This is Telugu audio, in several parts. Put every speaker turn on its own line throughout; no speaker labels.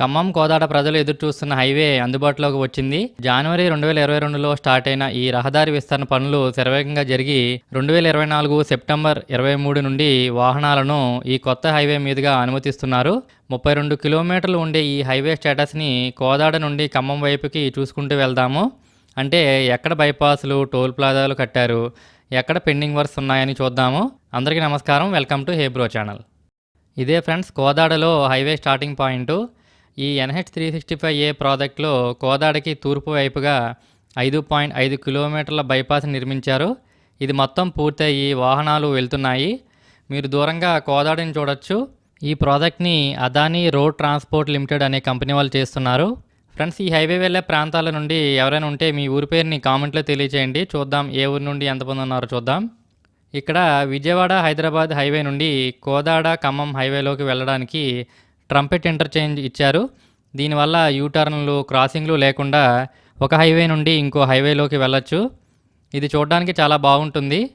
ఖమ్మం కోదాడ ప్రజలు ఎదురు చూస్తున్న హైవే అందుబాటులోకి వచ్చింది. జనవరి రెండు వేల ఇరవై రెండులో స్టార్ట్ అయిన ఈ రహదారి విస్తరణ పనులు శరవేగంగా జరిగి రెండు వేల ఇరవై నాలుగు సెప్టెంబర్ ఇరవై మూడు నుండి వాహనాలను ఈ కొత్త హైవే మీదుగా అనుమతిస్తున్నారు. ముప్పై రెండు కిలోమీటర్లు ఉండే ఈ హైవే స్టేటస్ని కోదాడ నుండి ఖమ్మం వైపుకి చూసుకుంటూ వెళ్దాము. అంటే ఎక్కడ బైపాస్లు టోల్ ప్లాజాలు కట్టారు ఎక్కడ పెండింగ్ వర్క్స్ ఉన్నాయని చూద్దాము. అందరికీ నమస్కారం. Welcome to hey bro channel. ఇదే ఫ్రెండ్స్ కోదాడలో హైవే స్టార్టింగ్ పాయింట్. ఈ NH three sixty five A ప్రాజెక్ట్లో కోదాడకి తూర్పు వైపుగా ఐదు పాయింట్ ఐదు కిలోమీటర్ల బైపాస్ నిర్మించారు. ఇది మొత్తం పూర్తయి వాహనాలు వెళ్తున్నాయి. మీరు దూరంగా కోదాడని చూడొచ్చు. ఈ ప్రాజెక్ట్ని అదానీ రోడ్ ట్రాన్స్పోర్ట్ లిమిటెడ్ అనే కంపెనీ వాళ్ళు చేస్తున్నారు. ఫ్రెండ్స్ ఈ హైవే వెళ్ళే ప్రాంతాల నుండి ఎవరైనా ఉంటే మీ ఊరి పేరుని కామెంట్లో తెలియచేయండి. చూద్దాం ఏ ఊరి నుండి ఎంతమంది ఉన్నారో చూద్దాం. ఇక్కడ విజయవాడ హైదరాబాద్ హైవే నుండి కోదాడ ఖమ్మం హైవేలోకి వెళ్ళడానికి ట్రంపెట్ ఇంటర్చేంజ్ ఇచ్చారు. దీనివల్ల యూటర్న్లు క్రాసింగ్లు లేకుండా ఒక హైవే నుండి ఇంకో హైవేలోకి వెళ్ళొచ్చు. ఇది చూడడానికి చాలా బాగుంటుంది.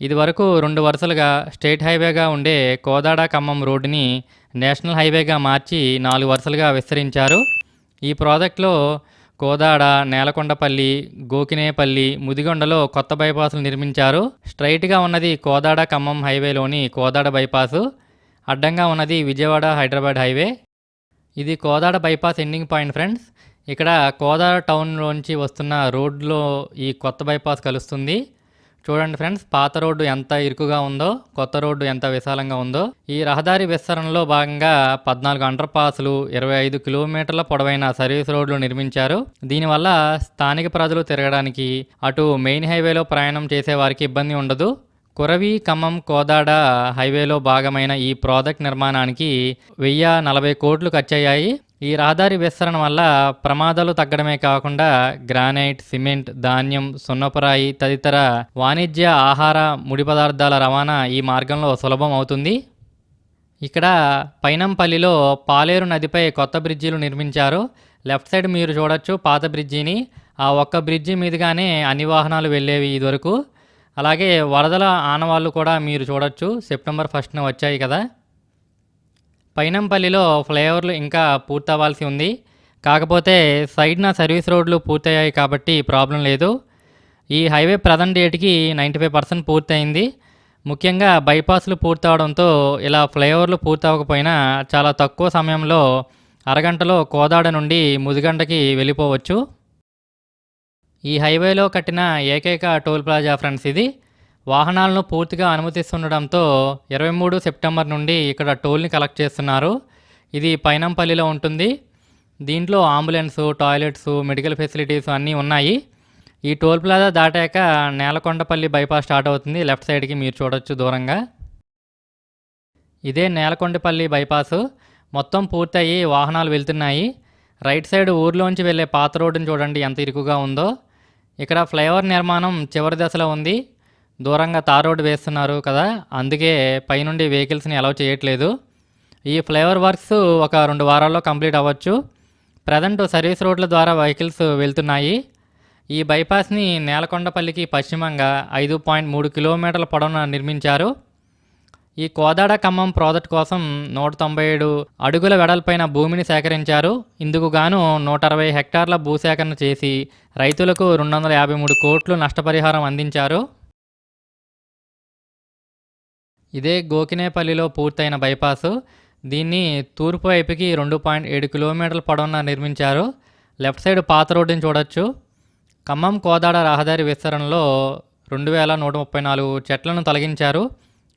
ఇది వరకు రెండు వరుసలుగా స్టేట్ హైవేగా ఉండే కోదాడ ఖమ్మం రోడ్డుని నేషనల్ హైవేగా మార్చి నాలుగు వరుసలుగా విస్తరించారు. ఈ ప్రాజెక్ట్లో కోదాడ నేలకొండపల్లి గోకినేపల్లి ముదిగొండలో కొత్త బైపాసులు నిర్మించారు. స్ట్రైట్గా ఉన్నది కోదాడ ఖమ్మం హైవేలోని కోదాడ బైపాసు. అడ్డంగా ఉన్నది విజయవాడ హైదరాబాద్ హైవే. ఇది Kodad bypass ending point friends. ఇక్కడ కోదాడ టౌన్లోంచి వస్తున్న రోడ్లో ఈ కొత్త బైపాస్ కలుస్తుంది. చూడండి ఫ్రెండ్స్ పాత రోడ్డు ఎంత ఇరుకుగా ఉందో కొత్త రోడ్డు ఎంత విశాలంగా ఉందో. ఈ రహదారి విస్తరణలో భాగంగా పద్నాలుగు అండర్ పాస్లు ఇరవై ఐదు కిలోమీటర్ల పొడవైన సర్వీస్ రోడ్లు నిర్మించారు. దీనివల్ల స్థానిక ప్రజలు తిరగడానికి అటు మెయిన్ హైవేలో ప్రయాణం చేసే వారికి ఇబ్బంది ఉండదు. కురవి ఖమ్మం కోదాడ హైవేలో భాగమైన ఈ ప్రాజెక్ట్ నిర్మాణానికి వెయ్యి నలభై కోట్లు ఖర్చయ్యాయి. ఈ రహదారి విస్తరణ వల్ల ప్రమాదాలు తగ్గడమే కాకుండా గ్రానైట్ సిమెంట్ ధాన్యం సున్నపురాయి తదితర వాణిజ్య ఆహార ముడి పదార్థాల రవాణా ఈ మార్గంలో సులభం అవుతుంది. ఇక్కడ పైనంపల్లిలో పాలేరు నదిపై కొత్త బ్రిడ్జిలు నిర్మించారు. లెఫ్ట్ సైడ్ మీరు చూడొచ్చు పాత బ్రిడ్జిని. ఆ ఒక్క బ్రిడ్జి మీదుగానే అన్ని వాహనాలు వెళ్ళేవి ఇదివరకు. అలాగే వరదల ఆనవాళ్ళు కూడా మీరు చూడొచ్చు. సెప్టెంబర్ ఫస్ట్న వచ్చాయి కదా. పైనంపల్లిలో ఫ్లైఓవర్లు ఇంకా పూర్తవ్వాల్సి ఉంది. కాకపోతే సైడ్న సర్వీస్ రోడ్లు పూర్తయ్యాయి కాబట్టి ప్రాబ్లం లేదు. ఈ హైవే ప్రధాన డేట్కి నైంటీ ఫైవ్ పర్సెంట్ పూర్తయింది. ముఖ్యంగా బైపాస్లు పూర్తవడంతో ఇలా ఫ్లైఓవర్లు పూర్తవకపోయినా చాలా తక్కువ సమయంలో అరగంటలో కోదాడ నుండి ముదిగంటకి వెళ్ళిపోవచ్చు. ఈ హైవేలో కట్టిన ఏకైక టోల్ ప్లాజా ఫ్రెండ్స్ ఇది. వాహనాలను పూర్తిగా అనుమతిస్తుండడంతో ఇరవై మూడు సెప్టెంబర్ నుండి ఇక్కడ టోల్ని కలెక్ట్ చేస్తున్నారు. ఇది పైనంపల్లిలో ఉంటుంది. దీంట్లో అంబులెన్స్ టాయిలెట్స్ మెడికల్ ఫెసిలిటీస్ అన్నీ ఉన్నాయి. ఈ టోల్ ప్లాజా దాటాక నేలకొండపల్లి బైపాస్ స్టార్ట్ అవుతుంది. లెఫ్ట్ సైడ్కి మీరు చూడొచ్చు దూరంగా. ఇదే నేలకొండపల్లి బైపాస్. మొత్తం పూర్తయి వాహనాలు వెళ్తున్నాయి. రైట్ సైడ్ ఊర్లోంచి వెళ్ళే పాత రోడ్డుని చూడండి ఎంత ఇరుకుగా ఉందో. ఇక్కడ ఫ్లైఓవర్ నిర్మాణం చివరి దశలో ఉంది. దూరంగా తార్ రోడ్డు వేస్తున్నారు కదా అందుకే పైనుండి వెహికల్స్ని అలౌ చేయట్లేదు. ఈ ఫ్లైఓవర్ వర్క్స్ ఒక రెండు వారాల్లో కంప్లీట్ అవ్వచ్చు. ప్రజెంట్ సర్వీస్ రోడ్ల ద్వారా వెహికల్స్ వెళ్తున్నాయి. ఈ బైపాస్ని నేలకొండపల్లికి పశ్చిమంగా ఐదు పాయింట్ మూడు కిలోమీటర్ల పొడవున నిర్మించారు. ఈ కోదాడ ఖమ్మం ప్రాజెక్ట్ కోసం నూట తొంభై ఏడు అడుగుల వెడల్పైన భూమిని సేకరించారు. ఇందుకు గాను నూట అరవై హెక్టార్ల భూసేకరణ చేసి రైతులకు రెండు వందల యాభై మూడు కోట్లు నష్టపరిహారం అందించారు. ఇదే గోకినేపల్లిలో పూర్తయిన బైపాసు. దీన్ని తూర్పు వైపుకి రెండు పాయింట్ ఏడు కిలోమీటర్ల పొడవున నిర్మించారు. లెఫ్ట్ సైడ్ పాత రోడ్డుని చూడొచ్చు. ఖమ్మం కోదాడ రహదారి విస్తరణలో రెండు వేల నూట ముప్పై నాలుగు చెట్లను తొలగించారు.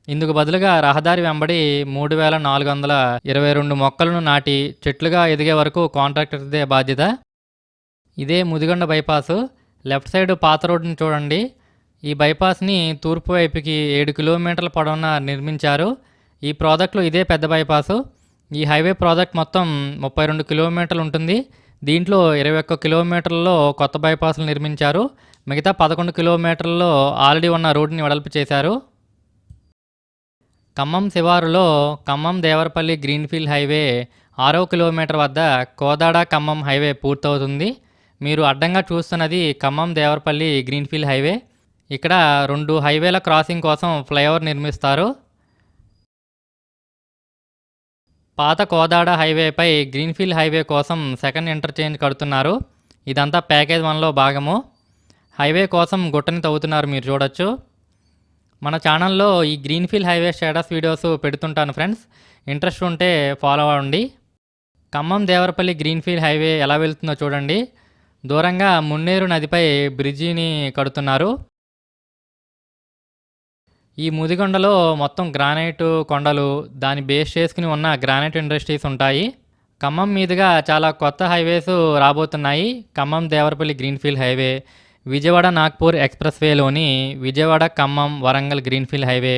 ఇందుకు బదులుగా రహదారి వెంబడి మూడు వేల నాలుగు వందల ఇరవై రెండు మొక్కలను నాటి చెట్లుగా ఎదిగే వరకు కాంట్రాక్టర్దే బాధ్యత. ఇదే ముదిగొండ బైపాసు. లెఫ్ట్ సైడ్ పాత రోడ్డుని చూడండి. ఈ బైపాస్ని తూర్పు వైపుకి ఏడు కిలోమీటర్ల పొడవున నిర్మించారు. ఈ ప్రాజెక్టులో ఇదే పెద్ద బైపాసు. ఈ హైవే ప్రాజెక్ట్ మొత్తం ముప్పై రెండు కిలోమీటర్లు ఉంటుంది. దీంట్లో ఇరవై ఒక్క కిలోమీటర్లలో కొత్త బైపాసులు నిర్మించారు. మిగతా పదకొండు కిలోమీటర్లలో ఆల్రెడీ ఉన్న రోడ్డుని వెడల్పు చేశారు. ఖమ్మం శివారులో ఖమ్మం దేవరపల్లి గ్రీన్ఫీల్డ్ హైవే ఆరో కిలోమీటర్ వద్ద కోదాడ ఖమ్మం హైవే పూర్తవుతుంది. మీరు అడ్డంగా చూస్తున్నది ఖమ్మం దేవరపల్లి గ్రీన్ఫీల్డ్ హైవే. ఇక్కడ రెండు హైవేల క్రాసింగ్ కోసం ఫ్లైఓవర్ నిర్మిస్తారు. పాత కోదాడ హైవేపై గ్రీన్ఫీల్డ్ హైవే కోసం సెకండ్ ఇంటర్చేంజ్ కడుతున్నారు. ఇదంతా ప్యాకేజ్ వన్లో భాగము. హైవే కోసం గుట్టని తవ్వుతున్నారు మీరు చూడొచ్చు. మన ఛానల్లో ఈ గ్రీన్ఫీల్డ్ హైవే స్టేటస్ వీడియోస్ పెడుతుంటాను ఫ్రెండ్స్. ఇంట్రెస్ట్ ఉంటే ఫాలో అవ్వండి. ఖమ్మం దేవరపల్లి గ్రీన్ఫీల్డ్ హైవే ఎలా వెళ్తుందో చూడండి. దూరంగా మున్నేరు నదిపై బ్రిడ్జిని కడుతున్నారు. ఈ ముదిగొండలో మొత్తం గ్రానైట్ కొండలు దాని బేస్ చేసుకుని ఉన్న గ్రానైట్ ఇండస్ట్రీస్ ఉంటాయి. ఖమ్మం మీదుగా చాలా కొత్త హైవేస్ రాబోతున్నాయి. Khammam Devarapalli greenfield highway. Vijayawada Nagpur express వేలోని Vijayawada Khammam Warangal greenfield highway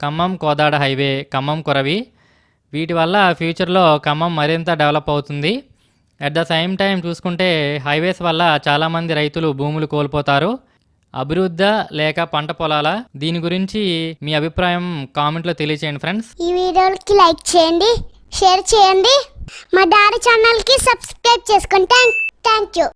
Khammam Kodad highway Khammam Koravi. వీటి వల్ల ఫ్యూచర్లో ఖమ్మం మరింత డెవలప్ అవుతుంది. అట్ ద సేమ్ టైం చూసుకుంటే హైవేస్ వల్ల చాలామంది రైతులు భూములు కోల్పోతారు. అభివృద్ధ లేక పంట పొలాల దీని గురించి మీ అభిప్రాయం కామెంట్లో తెలియచేయండి ఫ్రెండ్స్.
ఈ వీడియోకి లైక్ చేయండి షేర్ చేయండి. మా డాడీ ఛానల్కి సబ్స్క్రైబ్ చేసుకోండి థ్యాంక్ థ్యాంక్ యూ